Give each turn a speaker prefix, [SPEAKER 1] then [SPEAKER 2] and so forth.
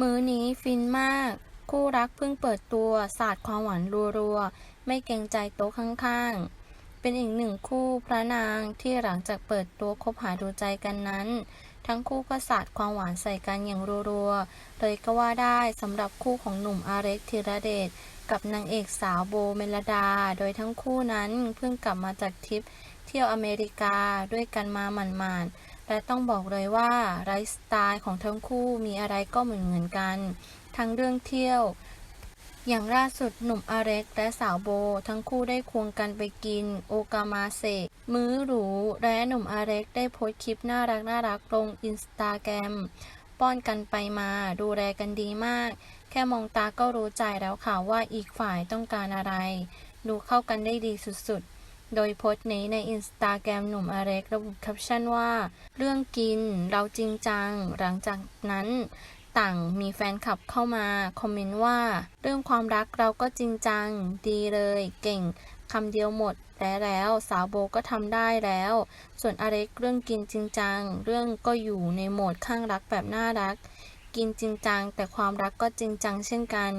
[SPEAKER 1] มื้อนี้ฟินมาก คู่รักเพิ่งเปิดตัวสาดความหวานรัวๆ ไม่เกรงใจโต๊ะข้างๆ เป็นอีกหนึ่งคู่พระนางที่หลังจากเปิดตัวคบหาดูใจกันนั้น ทั้งคู่ก็สาดความหวานใส่กันอย่างรัวๆ เลยก็ว่าได้สำหรับคู่ของหนุ่มอาเร็กธีรเดชกับนางเอกสาวโบเมลดา โดยทั้งคู่นั้นเพิ่งกลับมาจากทริปเที่ยวอเมริกาด้วยกันมาหมาดๆ และต้องบอกเลยว่าไลฟ์สไตล์ของทั้งคู่มีอะไรก็เหมือนเหมือนกัน ทั้งเรื่องเที่ยว อย่างล่าสุดหนุ่มอาเร็กและสาวโบ ทั้งคู่ได้ควงกันไปกิน โอกามาเซมื้อหรู และหนุ่มอาเร็กได้โพสต์คลิปน่ารักน่ารักลงอินสตาแกรมป้อนกันไปมาดูแลกันดีมาก แค่มองตาก็รู้ใจแล้วค่ะว่าอีกฝ่ายต้องการอะไร ดูเข้ากันได้ดีสุดๆ โดยโพสต์นี้ในอินสตาแกรมหนุ่มอาเร็กระบุแคปชั่นว่า เรื่องกินเราจริงจัง หลังจากนั้นต่างมีแฟนคลับเข้ามา คอมเมนต์ว่า เรื่องความรักเราก็จริงจัง ดีเลย เก่งคำเดียวหมดและแล้วสาวโบก็ทำได้แล้ว ส่วนอเล็กเรื่องกินจริงจัง เรื่องก็อยู่ในโหมดข้างรักแบบน่ารัก กินจริงจัง แต่ความรักก็จริงจังเช่นกัน